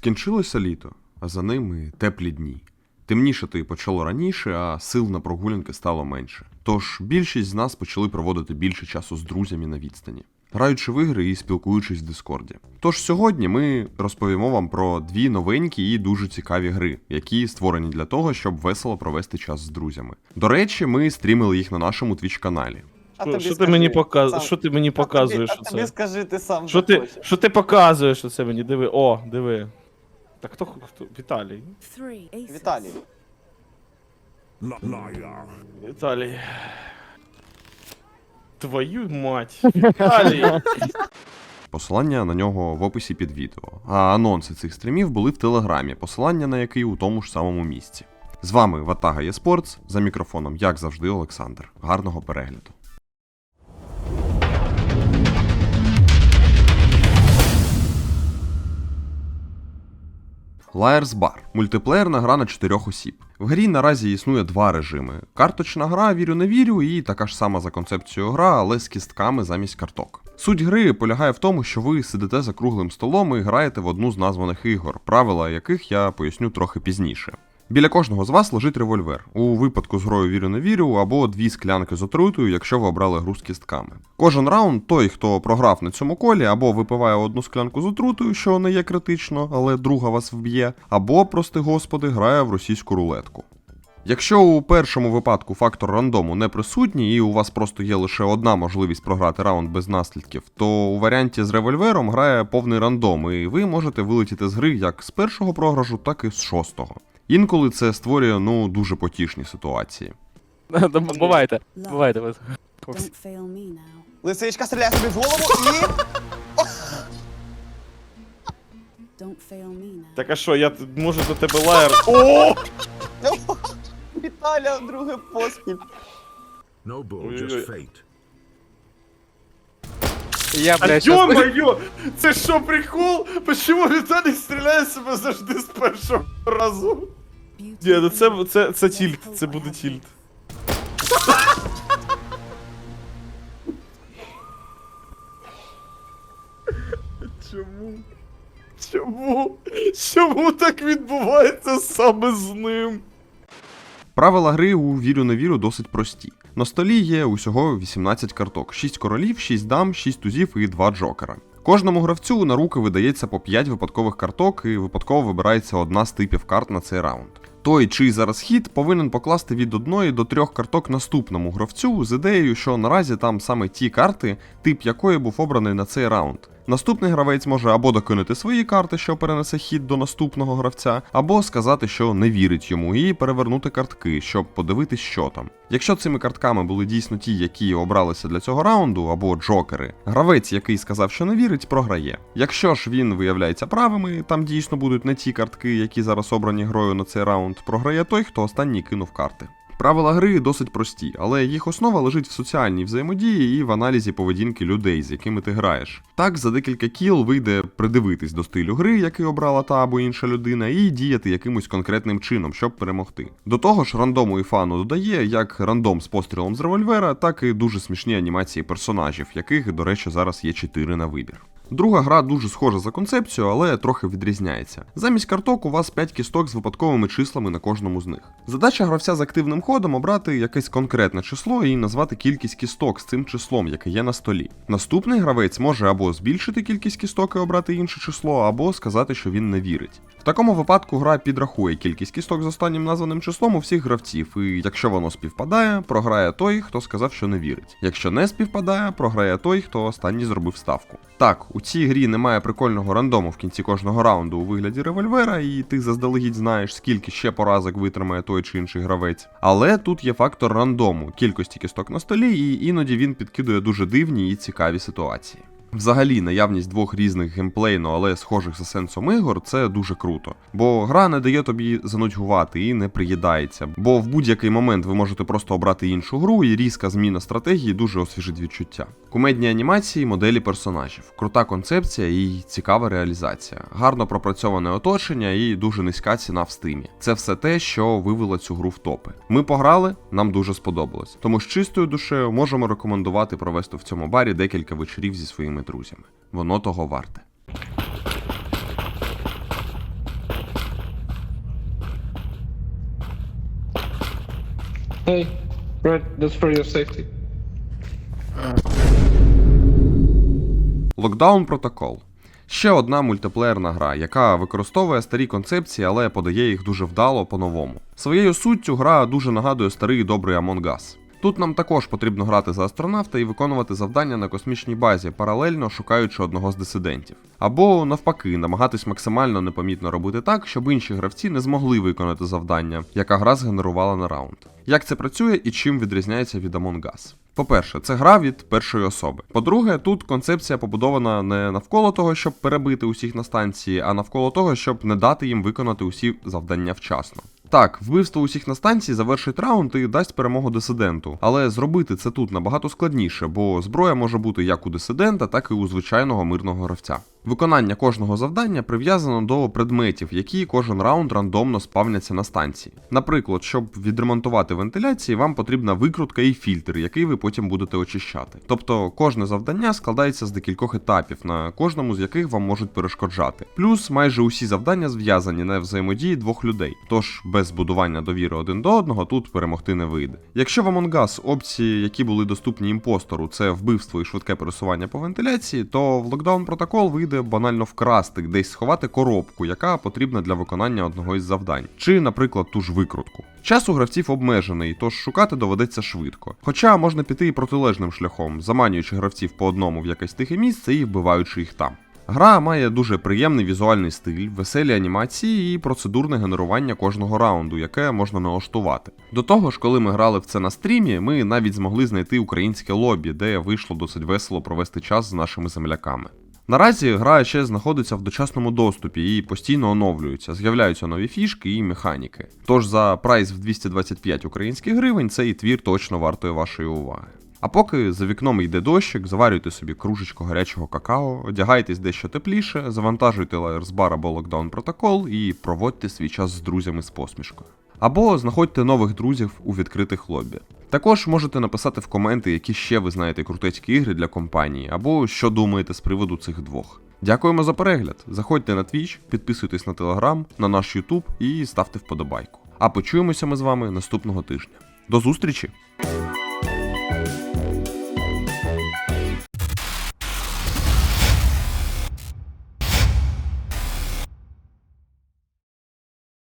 Скінчилося літо, а за ними теплі дні. Темнішати почало раніше, а сил на прогулянки стало менше. Тож більшість з нас почали проводити більше часу з друзями на відстані, граючи в ігри і спілкуючись в Дискорді. Тож сьогодні ми розповімо вам про дві новенькі і дуже цікаві гри, які створені для того, щоб весело провести час з друзями. До речі, ми стрімили їх на нашому твіч каналі. А Що, тобі що ти мені сам. показуєш? Що ти мені А тобі- показуєш? А тобі скажи, ти сам Що ти, що ти показуєш оце мені? Диви. О, диви. Так хто хто? Віталій. Віталій. Віталій. Твою мать. Віталій. Посилання на нього в описі під відео. А анонси цих стрімів були в телеграмі, посилання на який у тому ж самому місці. З вами Ватага Єспортс, за мікрофоном, як завжди, Олександр. Гарного перегляду. Liar's Bar – мультиплеєрна гра на чотирьох осіб. В грі наразі існує два режими: карточна гра вірю не вірю, і така ж сама за концепцією гра, але з кістками замість карток. Суть гри полягає в тому, що ви сидите за круглим столом і граєте в одну з названих ігор, правила яких я поясню трохи пізніше. Біля кожного з вас лежить револьвер. У випадку з грою вірю не вірю, або дві склянки з отрутою, якщо ви обрали гру з кістками. Кожен раунд той, хто програв на цьому колі, або випиває одну склянку з отрутою, що не є критично, але друга вас вб'є, або, прости господи, грає в російську рулетку. Якщо у першому випадку фактор рандому не присутній і у вас просто є лише одна можливість програти раунд без наслідків, то у варіанті з револьвером грає повний рандом, і ви можете вилетіти з гри як з першого програшу, так і з шостого. Інколи це створює ну дуже потішні ситуації. Бувайте, бувайте. now. Лисичка стріляє собі в голову і. Так а що, я тут можу до тебе лаєр. О! Віталя, друге поспіль. No bull, Ой-ой-ой. fate. Я, А блядь, щас... ё-моё! Це що, прикол? Почему Віталій стріляє себе завжди з першого разу? Ні, ну це, це, це тільт, це буде тільт. Чому? Чому? Чому так відбувається саме з ним? Правила гри у вірю не вірю досить прості. На столі є усього 18 карток: 6 королів, 6 дам, 6 тузів і 2 джокера. Кожному гравцю на руки видається по 5 випадкових карток, і випадково вибирається одна з типів карт на цей раунд. Той, чий зараз хід, повинен покласти від одної до трьох карток наступному гравцю з ідеєю, що наразі там саме ті карти, тип якої був обраний на цей раунд. Наступний гравець може або докинути свої карти, що перенесе хід до наступного гравця, або сказати, що не вірить йому, і перевернути картки, щоб подивитись, що там. Якщо цими картками були дійсно ті, які обралися для цього раунду, або джокери, гравець, який сказав, що не вірить, програє. Якщо ж він виявляється правими, там дійсно будуть не ті картки, які зараз обрані грою на цей раунд, програє той, хто останній кинув карти. Правила гри досить прості, але їх основа лежить в соціальній взаємодії і в аналізі поведінки людей, з якими ти граєш. Так, за декілька кіл вийде придивитись до стилю гри, який обрала та або інша людина, і діяти якимось конкретним чином, щоб перемогти. До того ж, рандому і фану додає як рандом з пострілом з револьвера, так і дуже смішні анімації персонажів, яких, до речі, зараз є 4 на вибір. Друга гра дуже схожа за концепцією, але трохи відрізняється. Замість карток у вас 5 кісток з випадковими числами на кожному з них. Задача гравця з активним ходом обрати якесь конкретне число і назвати кількість кісток з цим числом, яке є на столі. Наступний гравець може або збільшити кількість кісток і обрати інше число, або сказати, що він не вірить. В такому випадку гра підрахує кількість кісток з останнім названим числом у всіх гравців, і якщо воно співпадає, програє той, хто сказав, що не вірить. Якщо не співпадає, програє той, хто останній зробив ставку. Так, у цій грі немає прикольного рандому в кінці кожного раунду у вигляді револьвера, і ти заздалегідь знаєш, скільки ще поразок витримає той чи інший гравець. Але тут є фактор рандому, кількості кісток на столі, і іноді він підкидує дуже дивні і цікаві ситуації. Взагалі, наявність двох різних геймплейно, але схожих за сенсом ігор, це дуже круто. Бо гра не дає тобі занудьгувати і не приїдається. Бо в будь-який момент ви можете просто обрати іншу гру, і різка зміна стратегії дуже освіжить відчуття. Кумедні анімації, моделі персонажів, крута концепція і цікава реалізація, гарно пропрацьоване оточення і дуже низька ціна в стимі. Це все те, що вивело цю гру в топи. Ми пограли, нам дуже сподобалось. Тому з чистою душею можемо рекомендувати провести в цьому барі декілька вечорів зі своїми вашими друзями. Воно того варте. Hey, Локдаун протокол. Ще одна мультиплеєрна гра, яка використовує старі концепції, але подає їх дуже вдало по-новому. Своєю суттю гра дуже нагадує старий добрий Among Us. Тут нам також потрібно грати за астронавта і виконувати завдання на космічній базі, паралельно шукаючи одного з дисидентів. Або навпаки, намагатись максимально непомітно робити так, щоб інші гравці не змогли виконати завдання, яка гра згенерувала на раунд. Як це працює і чим відрізняється від Among Us? По-перше, це гра від першої особи. По-друге, тут концепція побудована не навколо того, щоб перебити усіх на станції, а навколо того, щоб не дати їм виконати усі завдання вчасно. Так, вбивство усіх на станції завершить раунд і дасть перемогу дисиденту, але зробити це тут набагато складніше, бо зброя може бути як у дисидента, так і у звичайного мирного гравця. Виконання кожного завдання прив'язано до предметів, які кожен раунд рандомно спавняться на станції. Наприклад, щоб відремонтувати вентиляції, вам потрібна викрутка і фільтр, який ви потім будете очищати. Тобто кожне завдання складається з декількох етапів, на кожному з яких вам можуть перешкоджати. Плюс майже усі завдання зв'язані на взаємодії двох людей, тож без будування довіри один до одного тут перемогти не вийде. Якщо в Among опції, які були доступні імпостору, це вбивство і швидке пересування по вентиляції, то в Lockdown Protocol вийде банально вкрасти, десь сховати коробку, яка потрібна для виконання одного із завдань, чи, наприклад, ту ж викрутку. Час у гравців обмежений, тож шукати доведеться швидко. Хоча можна піти і протилежним шляхом, заманюючи гравців по одному в якесь тихе місце і вбиваючи їх там. Гра має дуже приємний візуальний стиль, веселі анімації і процедурне генерування кожного раунду, яке можна налаштувати. До того ж, коли ми грали в це на стрімі, ми навіть змогли знайти українське лобі, де вийшло досить весело провести час з нашими земляками. Наразі гра ще знаходиться в дочасному доступі і постійно оновлюється, з'являються нові фішки і механіки. Тож за прайс в 225 українських гривень цей твір точно вартує вашої уваги. А поки за вікном йде дощик, заварюйте собі кружечку гарячого какао, одягайтесь дещо тепліше, завантажуйте лаєрсбар або локдаун протокол і проводьте свій час з друзями з посмішкою. Або знаходьте нових друзів у відкритих лобі. Також можете написати в коменти, які ще ви знаєте крутецькі ігри для компанії, або що думаєте з приводу цих двох. Дякуємо за перегляд. Заходьте на Twitch, підписуйтесь на Telegram, на наш YouTube і ставте вподобайку. А почуємося ми з вами наступного тижня. До зустрічі!